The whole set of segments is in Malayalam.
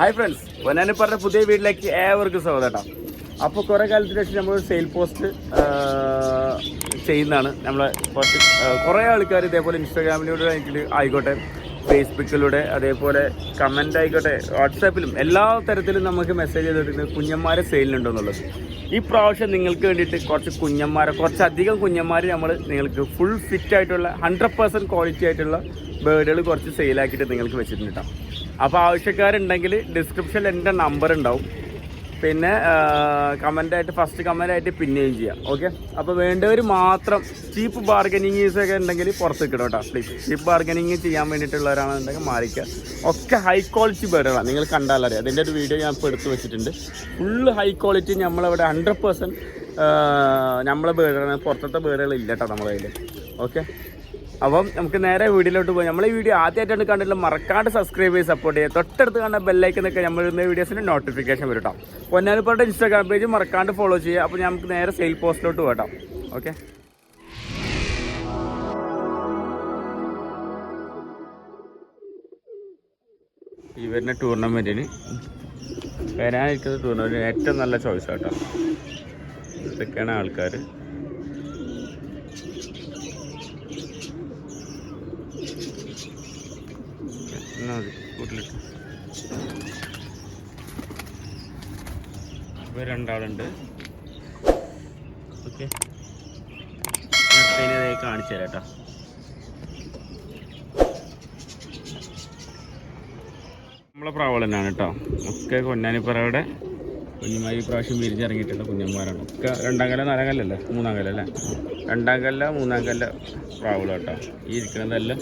ഹായ് ഫ്രണ്ട്സ് പൊന്നാനി പറഞ്ഞ പുതിയ വീട്ടിലേക്ക് ഏവർക്കും സ്വാഗതം അപ്പോൾ കുറേ കാലത്തിന് ശേഷം നമ്മൾ സെയിൽ പോസ്റ്റ് ചെയ്യുന്നതാണ്. നമ്മൾ കുറച്ച് കുറേ ആൾക്കാർ ഇതേപോലെ ഇൻസ്റ്റാഗ്രാമിലൂടെ ആയിക്കോട്ടെ. ഫേസ്ബുക്കിലൂടെ അതേപോലെ കമന്റ് ആയിക്കോട്ടെ വാട്സാപ്പിലും എല്ലാ തരത്തിലും നമുക്ക് മെസ്സേജ് ചെയ്തിട്ടുണ്ട് കുഞ്ഞന്മാരെ സെയിലുണ്ടോ എന്നുള്ളത്. ഈ പ്രാവശ്യം നിങ്ങൾക്ക് വേണ്ടിയിട്ട് കുറച്ച് കുഞ്ഞന്മാരെ കുറച്ചധികം കുഞ്ഞന്മാർ നമ്മൾ നിങ്ങൾക്ക് ഫുൾ ഫിറ്റ് ആയിട്ടുള്ള ഹൺഡ്രഡ് പെർസെന്റ് ക്വാളിറ്റി ആയിട്ടുള്ള ബേഡുകൾ കുറച്ച് സെയിലാക്കിയിട്ട് നിങ്ങൾക്ക് വെച്ചിട്ടുണ്ട് കേട്ടോ അപ്പോൾ ആവശ്യക്കാരുണ്ടെങ്കിൽ ഡിസ്ക്രിപ്ഷനിൽ എന്റെ നമ്പർ ഉണ്ടാവും പിന്നെ കമന്റ് ആയിട്ട് ഫസ്റ്റ് കമന്റ് ആയിട്ട് പിന്നെയും ചെയ്യാം. ഓക്കെ അപ്പോൾ വേണ്ടവർ മാത്രം ചീപ്പ് ബാർഗനിങ്സ് ഒക്കെ ഉണ്ടെങ്കിൽ പുറത്ത് കിട്ടും കേട്ടോ പ്ലീസ് ചീപ്പ് ബാർഗനിങ് ചെയ്യാൻ വേണ്ടിയിട്ടുള്ളവരാണെന്നുണ്ടെങ്കിൽ മാറിക്കുക. ഒക്കെ ഹൈ ക്വാളിറ്റി ബേഡുകളാണ് നിങ്ങൾ കണ്ടാലറിയാം അതിന്റെ ഒരു വീഡിയോ ഞാൻ ഇപ്പോൾ എടുത്ത് വെച്ചിട്ടുണ്ട്. ഫുള്ള് ഹൈ ക്വാളിറ്റി നമ്മളവിടെ ഹൺഡ്രഡ് പെർസെന്റ് നമ്മളെ ബേഡുകളാണ് പുറത്തത്തെ ബേഡുകൾ ഇല്ല കേട്ടോ നമ്മളതിൽ ഓക്കെ അപ്പം നമുക്ക് നേരെ വീഡിയോയിലോട്ട് പോകാം നമ്മൾ ഈ വീഡിയോ ആദ്യമായിട്ടാണ് കണ്ടിട്ടുള്ള മറക്കാണ്ട് സബ്സ്ക്രൈബ് ചെയ്ത് സപ്പോർട്ട് ചെയ്യുക. തൊട്ടടുത്ത് കണ്ട ബെല്ലൈക്കുന്നൊക്കെ നമ്മൾ ഇന്ന വീഡിയോസിന് നോട്ടിഫിക്കേഷൻ വരും കേട്ടോ ഇൻസ്റ്റാഗ്രാം പേജ് മറക്കാണ്ട് ഫോളോ ചെയ്യുക. അപ്പോൾ നമുക്ക് നേരെ സെയിൽ പോസ്റ്റിലോട്ട് പോകട്ടോ ഓക്കെ ഈ വരുന്ന ടൂർണമെന്റിന് വരാനിരിക്കുന്ന ടൂർണമെന്റിന് ഏറ്റവും നല്ല ചോയ്സ് കേട്ടോ ഇതൊക്കെയാണ് ആൾക്കാർ എന്നാ മതി കൂട്ടിലിട്ട് അപ്പോൾ രണ്ടാളുണ്ട്. ഓക്കെ. അടുത്തതിനെ കാണിച്ചു തരാം കേട്ടോ. നമ്മളെ പ്രാവൾ തന്നെയാണ് കേട്ടോ. ഒക്കെ കൊന്നാനിപ്പറയുടെ കുഞ്ഞുമായി പ്രാവശ്യം വിരിഞ്ഞിറങ്ങിയിട്ടുള്ള കുഞ്ഞന്മാരാണ്. ഒക്കെ രണ്ടാം കല്ല നാലാം കല്ലല്ലേ? മൂന്നാം കല്ലല്ലേ? രണ്ടാം കല്ല മൂന്നാം കല്ല പ്രാവൾ കേട്ടോ. ഈ ഇരിക്കുന്നതല്ല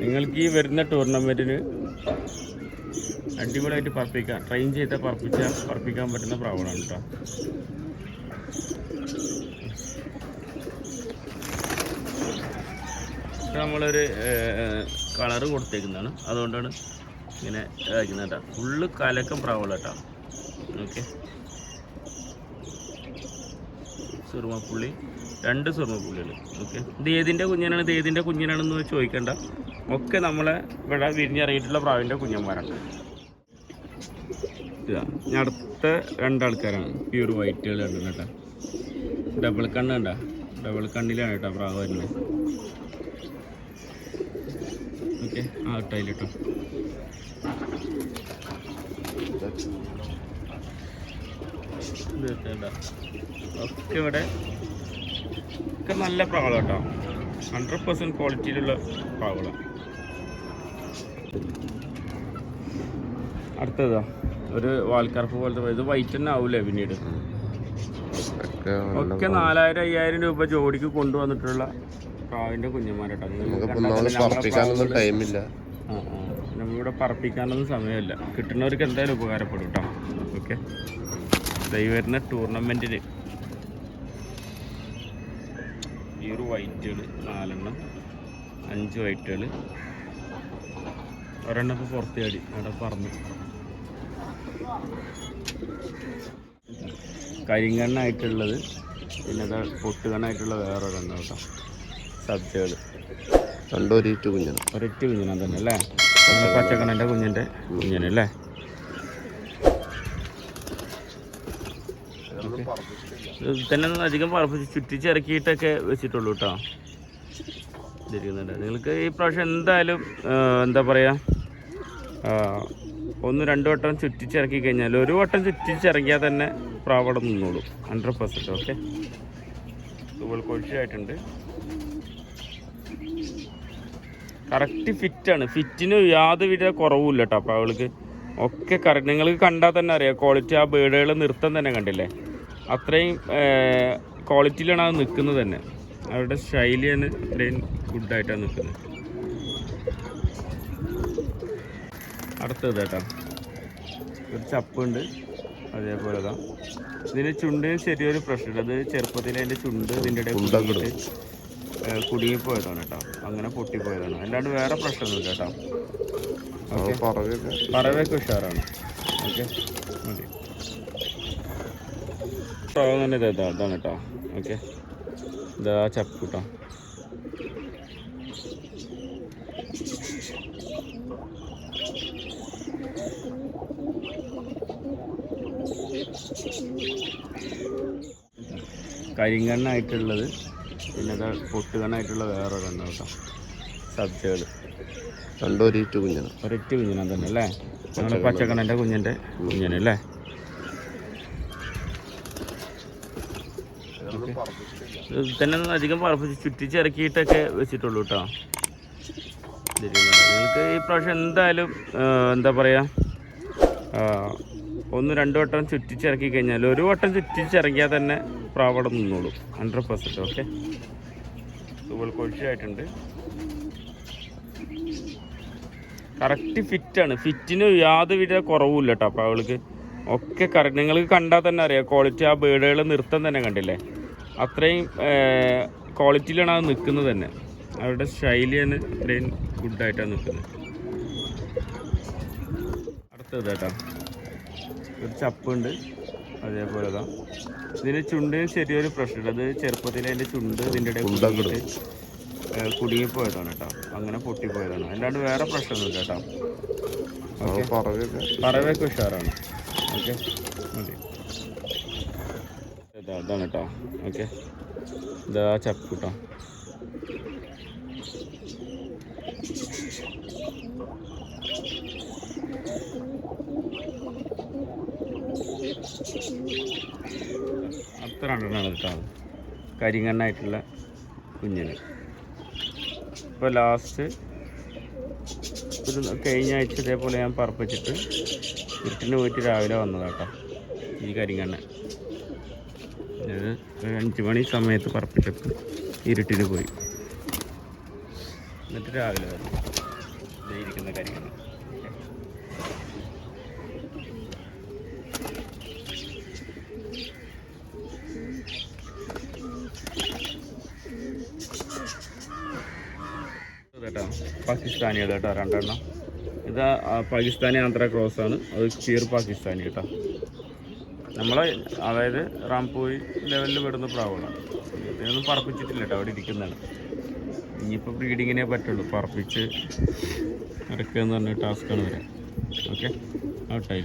നിങ്ങൾക്ക് ഈ വരുന്ന ടൂർണമെന്റിന് അടിപൊളിയായിട്ട് പറപ്പിക്കാം. ട്രെയിൻ ചെയ്ത പറപ്പിച്ചാൽ പറപ്പിക്കാൻ പറ്റുന്ന പ്രാവണാണ് കേട്ടോ. നമ്മളൊരു കളറ് കൊടുത്തേക്കുന്നതാണ്. അതുകൊണ്ടാണ് ഇങ്ങനെ ഇതാക്കുന്നത് കേട്ടോ. ഫുള്ള് കലക്കം പ്രാവുള്ള കേട്ടോ. ഓക്കെ. സുറുമപ്പുള്ളി. രണ്ട് സ്വർണ പുള്ളികൾ ഓക്കെ. ഇത് ഏതിന്റെ കുഞ്ഞനാണ്? ഇത് ഏതിന്റെ കുഞ്ഞനാണെന്ന് ചോദിക്കേണ്ട. ഒക്കെ നമ്മളെ ഇവിടെ വിരിഞ്ഞിറങ്ങിയിട്ടുള്ള പ്രാവിന്റെ കുഞ്ഞന്മാരാണ്. ഞാൻ അടുത്ത രണ്ടാൾക്കാരാണ്. പ്യൂർ വൈറ്റുകൾ കണ്ടു കേട്ടോ. ഡബിൾ കണ്ണ് കണ്ട? ഡബിൾ കണ്ണിലാണ് കേട്ടോ പ്രാവ് വരുന്നത്. ഓക്കെ ആ കേട്ടോ ഇത് കേട്ടോ ഒക്കെ ഇവിടെ ഒക്കെ നല്ല പ്രാവള കേട്ടോ ഹൺഡ്രഡ് പെർസെന്റ് ക്വാളിറ്റിയിലുള്ള പ്രാവള അടുത്തതാ ഒരു വാൽക്കറപ്പ് പോലത്തെ ഇത് വൈറ്റ് തന്നെ ആവൂലേ പിന്നീട്? ഒക്കെ നാലായിരം അയ്യായിരം രൂപ ജോഡിക്ക് കൊണ്ടുവന്നിട്ടുള്ള പ്രാവിന്റെ കുഞ്ഞുമാരട്ടില്ല നമ്മളിവിടെ പറപ്പിക്കാനൊന്നും സമയമില്ല. കിട്ടുന്നവർക്ക് എന്തായാലും ഉപകാരപ്പെടും കേട്ടോ ഓക്കെ വരുന്ന ടൂർണമെന്റിന് ഈ ഒരു വൈറ്റുകൾ നാലെണ്ണം. അഞ്ച് വൈറ്റുകൾ ഒരെണ്ണം ഇപ്പോൾ പുറത്ത് ചാടി. അവിടെ പറഞ്ഞു കരിങ്കണ്ണായിട്ടുള്ളത്. പിന്നെ പൊട്ടുകണ്ണായിട്ടുള്ള വേറെ ഒരെണ്ണം കേട്ടോ സബ്ജകൾ രണ്ടൊരിറ്റ് കുഞ്ഞാണ്. ഒരിറ്റ് കുഞ്ഞിനാ തന്നെ അല്ലേ? പച്ചക്കണ്ണന്റെ കുഞ്ഞിന്റെ കുഞ്ഞിനല്ലേ ഇത് തന്നെ അധികം പറപ്പിച്ച് ചുറ്റിച്ചിറക്കിയിട്ടൊക്കെ വെച്ചിട്ടുള്ളൂ കേട്ടോ ഇരിക്കുന്നുണ്ട്. നിങ്ങൾക്ക് ഈ പ്രാവശ്യം എന്തായാലും എന്താ പറയുക ഒന്ന് രണ്ട് വട്ടം ചുറ്റിച്ചിറക്കി കഴിഞ്ഞാൽ ഒരു വട്ടം ചുറ്റിച്ചിറങ്ങിയാൽ തന്നെ പ്രാവടം നിന്നോളൂ. ഹൺഡ്രഡ് പെർസെന്റ് ഓക്കെ കൊഴിച്ചായിട്ടുണ്ട് കറക്റ്റ് ഫിറ്റാണ് ഫിറ്റിന് യാതൊരുവിധ കുറവുമില്ല കേട്ടോ അപ്പോൾ അവൾക്ക് ഒക്കെ കറക്റ്റ് നിങ്ങൾക്ക് കണ്ടാൽ തന്നെ അറിയാം. ക്വാളിറ്റി ആ ബേഡുകൾ നൃത്തം തന്നെ കണ്ടില്ലേ? അത്രയും ക്വാളിറ്റിയിലാണ് അത് നിൽക്കുന്നത് തന്നെ. അവരുടെ ശൈലി തന്നെ അത്രയും ഗുഡായിട്ടാണ് നിൽക്കുന്നത് അടുത്തത് കേട്ടോ. ഒരു ചപ്പുണ്ട്. അതേപോലെ തന്നെ ഇതിന് ചുണ്ടിന് ചെറിയൊരു പ്രശ്നമുണ്ട്. അത് ചെറുപ്പത്തിൽ അതിന്റെ ചുണ്ട് ഇതിന്റെ ഇടയിൽ കുടുങ്ങിപ്പോയതാണ് കേട്ടോ. അങ്ങനെ പൊട്ടിപ്പോയതാണ്. അല്ലാണ്ട് വേറെ പ്രശ്നമൊന്നുമില്ല കേട്ടോ. പറവയൊക്കെ ഉഷാറാണ്. ഓക്കെ. മതി. അങ്ങനെ തന്നെ ഇതാ ഇതാണ് കേട്ടോ. ഓക്കെ. ഇതാ ചപ്പ് കരിങ്കണ്ണായിട്ടുള്ളത്. പിന്നെ ഇതാ പൊട്ടുകണ്ണായിട്ടുള്ള വേറെ കണ്ണ കേട്ടോ. സബ്ജകൾ രണ്ടൊരു കുഞ്ഞിനാണ് ഒരിറ്റ് കുഞ്ഞിനാണ് തന്നെ അല്ലേ? പച്ചക്കണ്ണന്റെ കുഞ്ഞിന്റെ കുഞ്ഞിനല്ലേ? തന്നെ അധികം പറപ്പിച്ച് ചുറ്റിച്ചിറക്കിയിട്ടൊക്കെ വെച്ചിട്ടുള്ളൂ കേട്ടോ നിങ്ങൾക്ക് ഈ പ്രാവശ്യം എന്തായാലും എന്താ പറയുക ഒന്ന് രണ്ട് വട്ടം ചുറ്റിച്ചിറക്കി കഴിഞ്ഞാൽ ഒരു വട്ടം ചുറ്റിച്ചിറക്കിയാൽ തന്നെ പ്രാവടം നിന്നോളും ഹൺഡ്രഡ് പെർസെന്റ് ഓക്കെ? തൂവൽ കൊഴിച്ചായിട്ടുണ്ട് കറക്റ്റ് ഫിറ്റാണ് ഫിറ്റിന് യാതൊരുവിധ കുറവുമില്ല കേട്ടോ പ്രാവുകൾക്ക്. ഒക്കെ കറക്റ്റ് നിങ്ങൾക്ക് കണ്ടാൽ തന്നെ അറിയാം. ക്വാളിറ്റി ആ ബേഡുകൾ നൃത്തം തന്നെ കണ്ടില്ലേ? അത്രയും ക്വാളിറ്റിയിലാണ് അത് നിൽക്കുന്നത് തന്നെ. അവരുടെ ശൈലിയാണ് അത്രയും ഗുഡായിട്ടാണ് നിൽക്കുന്നത് അടുത്തത് കേട്ടോ. ഒരു ചപ്പുണ്ട്. അതേപോലെ ഇതാ. ഇതിന് ചുണ്ടിന് ചെറിയൊരു പ്രശ്നമുണ്ട്. അത് ചെറുപ്പത്തിൽ അതിന്റെ ചുണ്ട് ഇതിന്റെ ഇടയിൽ കുടുങ്ങിപ്പോയതാണ് കേട്ടോ. അങ്ങനെ പൊട്ടിപ്പോയതാണ്. അല്ലാണ്ട് വേറെ പ്രശ്നമൊന്നുമില്ല കേട്ടോ. പറവൊക്കെ പറവയൊക്കെ ഉഷാറാണ്. ഓക്കെ മതി. അതാണ് കേട്ടോ. ഓക്കെ. ഇതാ ചപ്പ് കേട്ടോ അത്ര രണ്ടെണ്ണമാണ് കേട്ടോ. കരിങ്കണ്ണായിട്ടുള്ള കുഞ്ഞിന്. ഇപ്പോൾ ലാസ്റ്റ് ഒരു കഴിഞ്ഞ ആഴ്ച ഇതേപോലെ ഞാൻ പറപ്പിച്ചിട്ട് ഇരുട്ടിന് പോയിട്ട് രാവിലെ വന്നതാട്ടോ ഈ കരിങ്കണ്ണ ഒരു മണി സമയത്ത് പറപ്പിച്ചപ്പോൾ ഇരുട്ടിന് പോയി. എന്നിട്ട് രാവിലെ വന്നു. ഇരിക്കുന്ന കാര്യങ്ങൾ. കേട്ടോ കേട്ടോ രണ്ടെണ്ണം. ഇതാ പാകിസ്ഥാനി ആന്ധ്ര ക്രോസ് ആണ് അത് ചീർ പാകിസ്ഥാനി കേട്ടോ. നമ്മളെ അതായത് റാംപൂരി ലെവലിൽ വിടുന്ന പ്രാവുകളാണ്. ഇതൊന്നും പറപ്പിച്ചിട്ടില്ല കേട്ടോ അവിടെ ഇരിക്കുന്നതാണ്. ഇനിയിപ്പോൾ ബ്രീഡിങ്ങിനെ പറ്റുള്ളൂ. പറപ്പിച്ച് ഇറക്കുക എന്ന് പറഞ്ഞ ടാസ്ക്കാണ് വരാൻ ഓക്കെ? ഔട്ടായി.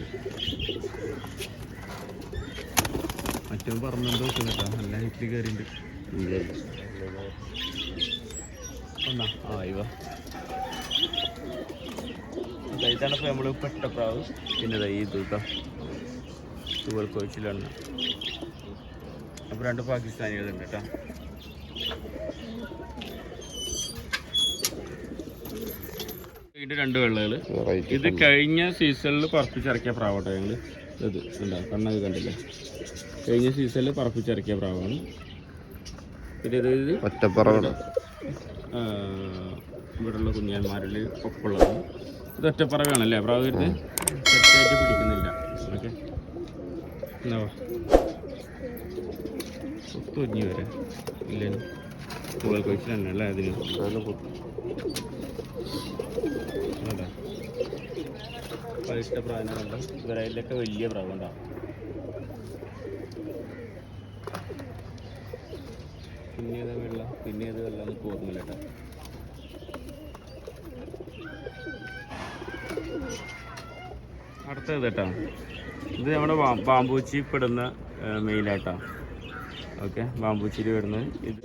മറ്റും പറഞ്ഞുകൊണ്ട് വെക്കുന്നു കേട്ടോ. നല്ല ഹൈറ്റിൽ കയറിയിട്ടുണ്ട് ഇതാണ് ഇപ്പോൾ നമ്മൾ പെട്ട പ്രാവ്. പിന്നെ ദാ ഈ ഇത് കേട്ടോ. തൂവൽ കോച്ചിലാണ് അപ്പോൾ രണ്ട് പാകിസ്ഥാനികളുണ്ട് കേട്ടോ രണ്ട് വെള്ളകൾ ഇത് കഴിഞ്ഞ സീസണിൽ പറപ്പിച്ചിറക്കിയ പ്രാവട്ടോ ഞങ്ങൾ ഇത് ഉണ്ടാവും കണ്ണത് കണ്ടില്ലേ? കഴിഞ്ഞ സീസണിൽ പറപ്പിച്ചിറക്കിയ പ്രാവാണ്. പിന്നെ ഇത് ഇത് ഒറ്റപ്പറവാണ് ഇവിടെയുള്ള കുഞ്ഞന്മാരിൽ ഒപ്പുള്ളതാണ് ഇത് ഒറ്റപ്പറവാണല്ലേ പ്രാവ് ഇത്? പിടിക്കുന്നില്ല. ഒത്തുഞ്ഞി വരെ ഇല്ല തൂവൽ കൊച്ചു തന്നെ അല്ലേ അതിന്? അതാ. പഴുത്ത പ്രാവിനുണ്ട് ഇവരതിലൊക്കെ വലിയ പ്രാവുണ്ടാവും പിന്നെ ഏതാ വെള്ളം? പിന്നെ ഏത് വെള്ളം എന്ന് ഓർമ്മയില്ല കേട്ടോ. അടുത്തത് കേട്ടോ. ഇത് നമ്മുടെ ബാമ്പൂച്ചി പെടുന്ന മെയിലായിട്ടാ ഓക്കെ ബാമ്പൂച്ചിയിൽ വരുന്നത് ഇത്.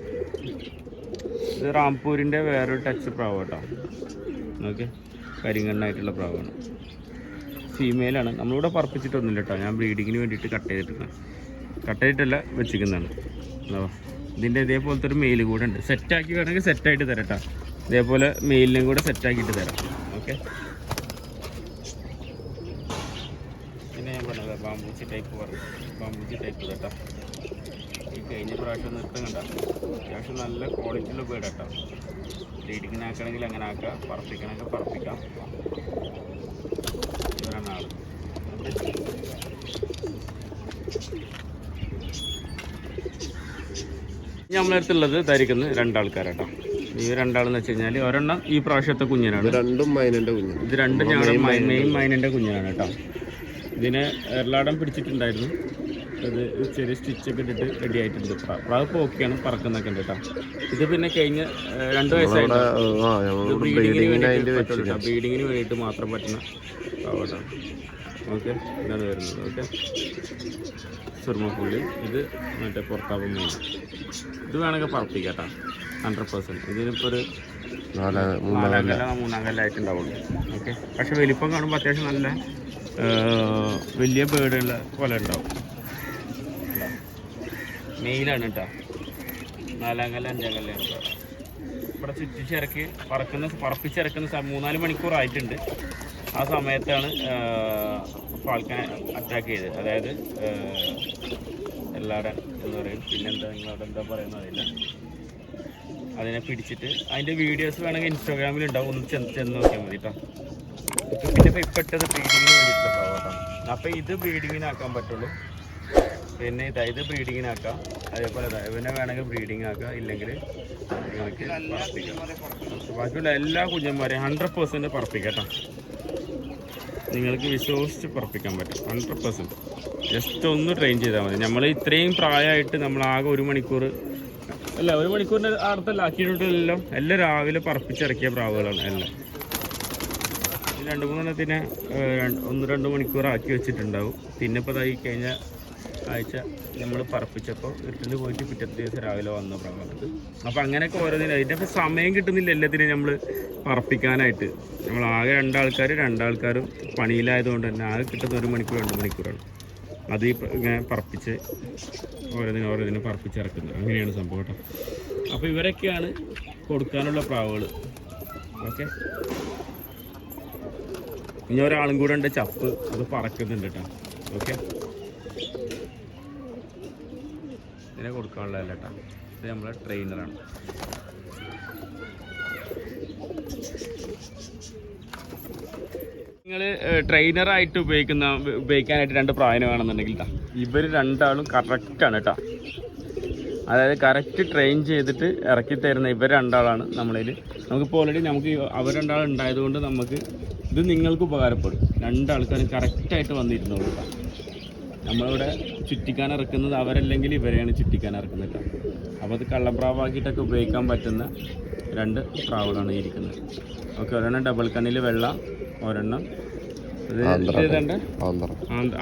ഇത് റാംപൂരിന്റെ വേറൊരു ടച്ച് പ്രാവ് കേട്ടോ. ഓക്കെ കരിങ്കണ്ണായിട്ടുള്ള പ്രാവാണ്. ഫീമെയിലാണ് നമ്മളിവിടെ പറപ്പിച്ചിട്ടൊന്നുമില്ല കേട്ടോ. ഞാൻ ബ്രീഡിങ്ങിന് വേണ്ടിയിട്ട് കട്ട് ചെയ്തിട്ടുണ്ട് കട്ട് ചെയ്തിട്ടല്ല വെച്ചിരിക്കുന്നതാണ്. എന്താ ഇതിന്റെ ഇതേപോലത്തെ ഒരു മെയിൽ കൂടെ ഉണ്ട്. സെറ്റാക്കി വേണമെങ്കിൽ സെറ്റായിട്ട് തരാം കേട്ടോ. ഇതേപോലെ മെയിലിനും കൂടെ സെറ്റാക്കിയിട്ട് തരാം. ഓക്കെ പിന്നെ ഞാൻ പറഞ്ഞത് ബാമ്പൂച്ചി ടൈപ്പ് പറഞ്ഞു ബാമ്പൂച്ചി ടൈപ്പ് കേട്ടോ ഈ കഴിഞ്ഞ പ്രാവശ്യം നിർത്തം കണ്ട അത്യാവശ്യം നല്ല ക്വാളിറ്റിയുള്ള ബേഡ് കേട്ടോ ലീഡിങ്ങിന് ആക്കണമെങ്കിൽ അങ്ങനെ ആക്കാം. പറപ്പിക്കണമെങ്കിൽ പറപ്പിക്കാം. ഇവരാണ് ആൾ. നമ്മളടുത്തുള്ളത് ധരിക്കുന്നത് രണ്ടാൾക്കാരാട്ടോ ഈ രണ്ടാളെന്ന് വെച്ച് കഴിഞ്ഞാൽ ഒരെണ്ണം ഈ പ്രാവശ്യത്തെ കുഞ്ഞിനാണ്. രണ്ടും മൈനന്റെ കുഞ്ഞ്. ഇത് രണ്ടും ഞങ്ങളുടെ മെയിൻ മൈനന്റെ കുഞ്ഞാണ് കേട്ടോ ഇതിനെ എറലാടം പിടിച്ചിട്ടുണ്ടായിരുന്നു. അത് ചെറിയ സ്റ്റിച്ചൊക്കെ ഇട്ടിട്ട് റെഡി ആയിട്ടുണ്ട്. പ്രാ- പ്രാവ് ഇപ്പോൾ ഓക്കെയാണ് പറക്കുന്നൊക്കെ ഉണ്ട് കേട്ടോ. ഇത് പിന്നെ കഴിഞ്ഞ രണ്ട് വയസ്സായിട്ട് ബ്രീഡിങ്ങിന് ബ്രീഡിങ്ങിന് വേണ്ടിയിട്ട് മാത്രം പറ്റുന്ന പ്രാവട്ടാണ് കേട്ടോ ഓക്കെ ഇതാണ് വരുന്നത്. ഓക്കെ. സുർമപ്പുള്ളി ഇത് മറ്റേ പുറത്താപ്പം മീൻ. ഇത് വേണമെങ്കിൽ പറപ്പിക്കട്ടാ ഹൺഡ്രഡ് പെർസെന്റ് ഇതിനിപ്പോൾ ഒരു നാല് മൂന്ന് നാലാം കല്ല മൂന്നാം കല്ലായിട്ടുണ്ടാവുള്ളൂ ഓക്കെ. പക്ഷെ വലിപ്പം കാണുമ്പോൾ അത്യാവശ്യം നല്ല വലിയ ബേഡുള്ള പോലെ ഉണ്ടാവും. മെയിലാണ് കേട്ടോ നാലാം കല്ല അഞ്ചാം കല്ലാണ് ഇവിടെ ചുറ്റിച്ചിറക്കി പറക്കുന്ന പറപ്പിച്ചിറക്കുന്ന മൂന്നാൽ മണിക്കൂർ ആയിട്ടുണ്ട്. ആ സമയത്താണ് ഫാൽക്കനെ അറ്റാക്ക് ചെയ്തത്. അതായത് എല്ലാവരും എന്ന് പറയും പിന്നെന്താ നിങ്ങളവിടെ എന്താ പറയുന്നത് അറിയില്ല. അതിനെ പിടിച്ചിട്ട് അതിന്റെ വീഡിയോസ് വേണമെങ്കിൽ ഇൻസ്റ്റാഗ്രാമിൽ ഉണ്ടാവും. ഒന്ന് ചെന്ന് ചെന്ന് നോക്കിയാൽ മതി കേട്ടോ പിന്നെ ഇപ്പം ഇപ്പോഴത്തത് ബ്രീഡിങ്ങിന് വേണ്ടിയിട്ടുള്ള ഭാഗത്താണ് അപ്പോൾ ഇത് ബ്രീഡിങ്ങിനാക്കാൻ പറ്റുള്ളൂ. പിന്നെ ഇതാ ബ്രീഡിങ്ങിനാക്കാം അതേപോലെ ഇവനെ വേണമെങ്കിൽ ബ്രീഡിങ് ആക്കാം. ഇല്ലെങ്കിൽ നിങ്ങൾക്ക് ബാക്കിയുള്ള എല്ലാ കുഞ്ഞന്മാരെയും ഹൺഡ്രഡ് പെർസെന്റ് പറപ്പിക്കട്ടോ. നിങ്ങൾക്ക് വിശ്വസിച്ച് പറപ്പിക്കാൻ പറ്റും. ഹൺഡ്രഡ് പെർസെന്റ് ജസ്റ്റ് ഒന്ന് ട്രെയിൻ ചെയ്താൽ മതി. നമ്മൾ ഇത്രയും പ്രായമായിട്ട് നമ്മൾ ആകെ ഒരു മണിക്കൂർ അല്ല ഒരു മണിക്കൂറിന്റെ അടുത്തല്ല ആക്കിയിട്ടില്ലല്ലോ എല്ലാം രാവിലെ പറപ്പിച്ചിറക്കിയ പ്രാവുകളാണ് എല്ലാം. രണ്ട് മൂന്നെണ്ണത്തിനെ ഒന്ന് രണ്ട് മണിക്കൂർ ആക്കി വെച്ചിട്ടുണ്ടാവും. പിന്നെ ഇപ്പോൾ ഇതായി കഴിഞ്ഞ ആഴ്ച നമ്മൾ പറപ്പിച്ചപ്പോൾ വീട്ടിൽ പോയിട്ട് പിറ്റത്തെ ദിവസം രാവിലെ വന്ന പ്രാവാണത് അപ്പോൾ അങ്ങനെയൊക്കെ ഓരോന്നിനും അതിന്റെ സമയം കിട്ടുന്നില്ല എല്ലാത്തിനും നമ്മൾ പറപ്പിക്കാനായിട്ട്. നമ്മൾ ആകെ രണ്ടാൾക്കാർ രണ്ടാൾക്കാരും പണിയിലായതുകൊണ്ട് തന്നെ ആകെ കിട്ടുന്ന ഒരു മണിക്കൂർ രണ്ട് മണിക്കൂറാണ്. അത് ഇങ്ങനെ പറപ്പിച്ച് ഓരോന്നിനും ഓരോന്നിനും പറപ്പിച്ചിറക്കുന്നത് അങ്ങനെയാണ് സംഭവം കേട്ടോ. അപ്പോൾ ഇവരൊക്കെയാണ് കൊടുക്കാനുള്ള പ്രാവുകൾ ഓക്കെ? ഇനി ഒരാളും കൂടെ ഉണ്ട് ചപ്പ്. അത് പറക്കുന്നുണ്ട് കേട്ടോ ഓക്കെ? ഇതിനെ കൊടുക്കാനുള്ളതല്ല കേട്ടോ ഇത് നമ്മളെ ട്രെയിനറാണ് നിങ്ങൾ ട്രെയിനറായിട്ട് ഉപയോഗിക്കുന്ന ഉപയോഗിക്കാനായിട്ട് രണ്ട് പ്രായം വേണമെന്നുണ്ടെങ്കിൽ ഇവർ രണ്ടാളും കറക്റ്റാണ് കേട്ടോ അതായത് കറക്റ്റ് ട്രെയിൻ ചെയ്തിട്ട് ഇറക്കി തരുന്ന ഇവർ രണ്ടാളാണ് നമ്മളതിൽ നമുക്കിപ്പോൾ ഓൾറെഡി നമുക്ക് അവർ രണ്ടാൾ ഉണ്ടായതുകൊണ്ട് നമുക്ക് ഇത് നിങ്ങൾക്ക് ഉപകാരപ്പെടും. രണ്ടാൾക്കാരും കറക്റ്റായിട്ട് വന്നിരുന്നോളൂ നമ്മളിവിടെ ചുറ്റിക്കാൻ ഇറക്കുന്നത് അവരല്ലെങ്കിൽ ഇവരെയാണ് ചുറ്റിക്കാൻ ഇറക്കുന്നത് അപ്പോൾ അത് കള്ളപ്രാവാക്കിയിട്ടൊക്കെ ഉപയോഗിക്കാൻ പറ്റുന്ന രണ്ട് പ്രാവുകളാണ് ഇരിക്കുന്നത്. ഓക്കെ ഒരെണ്ണം ഡബിൾ കണ്ണിൽ വെള്ള ഒരെണ്ണം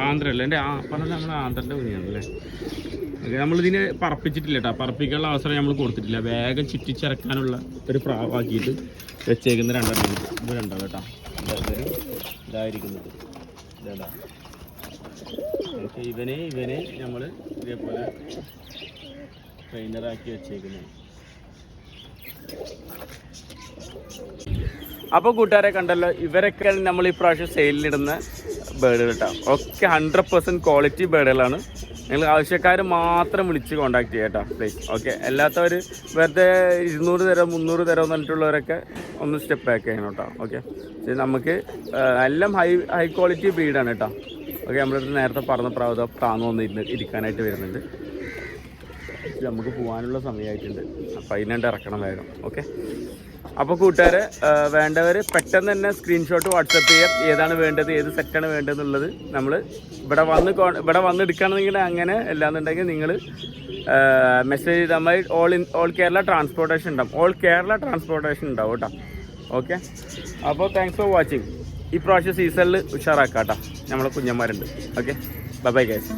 ആന്ധ്ര അല്ലേ? എന്റെ ആ പറഞ്ഞത് നമ്മുടെ ആന്ധ്രന്റെ കുഞ്ഞാണല്ലേ ഓക്കെ നമ്മളിതിനെ പറപ്പിച്ചിട്ടില്ല കേട്ടോ പറപ്പിക്കാനുള്ള അവസരം നമ്മൾ കൊടുത്തിട്ടില്ല. വേഗം ചുറ്റിച്ചിറക്കാനുള്ള ഒരു പ്രാവാക്കിയിട്ട് വെച്ചേക്കുന്ന രണ്ടെണ്ണം. രണ്ടാണ് കേട്ടോ ഇതൊരു ഇതായിരിക്കുന്നത്. ഇതാ ഇവനെ ഇവനെ നമ്മൾ ഇതേപോലെ ട്രെയിനറാക്കി വെച്ചേക്കുന്നത് അപ്പോൾ കൂട്ടുകാരെ കണ്ടല്ലോ ഇവരൊക്കെ നമ്മൾ ഈ പ്രാവശ്യം സെയിലിനിടുന്ന ബേഡുകൾ കേട്ടോ ഒക്കെ ഹൺഡ്രഡ് പെർസെന്റ് ക്വാളിറ്റി ബേഡുകളാണ് നിങ്ങൾ ആവശ്യക്കാർ മാത്രം വിളിച്ച് കോണ്ടാക്ട് ചെയ്യാം കേട്ടോ പ്ലീസ് ഓക്കെ അല്ലാത്തവർ വെറുതെ ഇരുന്നൂറ് തരം മുന്നൂറ് തരം എന്ന് പറഞ്ഞിട്ടുള്ളവരൊക്കെ ഒന്ന് സ്റ്റെപ്പ് ബാക്ക് ചെയ്യണം കേട്ടോ ഓക്കെ നമുക്ക് എല്ലാം ഹൈ ഹൈ ക്വാളിറ്റി ബ്രീഡാണ് കേട്ടോ. ഓക്കെ നമ്മളിത് നേരത്തെ പറഞ്ഞ പ്രാവത താന്നു വന്ന് ഇരുന്ന് ഇരിക്കാനായിട്ട് വരുന്നുണ്ട്. നമുക്ക് പോകാനുള്ള സമയമായിട്ടുണ്ട്. അപ്പോൾ അതിനുണ്ട് ഇറക്കണം വേഗം ഓക്കെ അപ്പോൾ കൂട്ടുകാരെ വേണ്ടവർ പെട്ടെന്ന് തന്നെ സ്ക്രീൻഷോട്ട് വാട്സപ്പ് ചെയ്യാം. ഏതാണ് വേണ്ടത് ഏത് സെറ്റാണ് വേണ്ടതെന്നുള്ളത് നമ്മൾ ഇവിടെ വന്ന് ഇവിടെ വന്ന് എടുക്കുകയാണെങ്കിൽ അങ്ങനെ അല്ലാന്നുണ്ടെങ്കിൽ നിങ്ങൾ മെസ്സേജ് ചെയ്താൽ മതി. All in all Kerala transportation ഉണ്ടാവും. ഓൾ കേരള ട്രാൻസ്പോർട്ടേഷൻ ഉണ്ടാവും കേട്ടോ. ഓക്കെ അപ്പോൾ താങ്ക്സ് ഫോർ വാച്ചിങ് ഈ പ്രാവശ്യം സീസണിൽ ഉഷാറാക്കാം കേട്ടോ നമ്മളെ കുഞ്ഞന്മാരുണ്ട്. Okay bye bye guys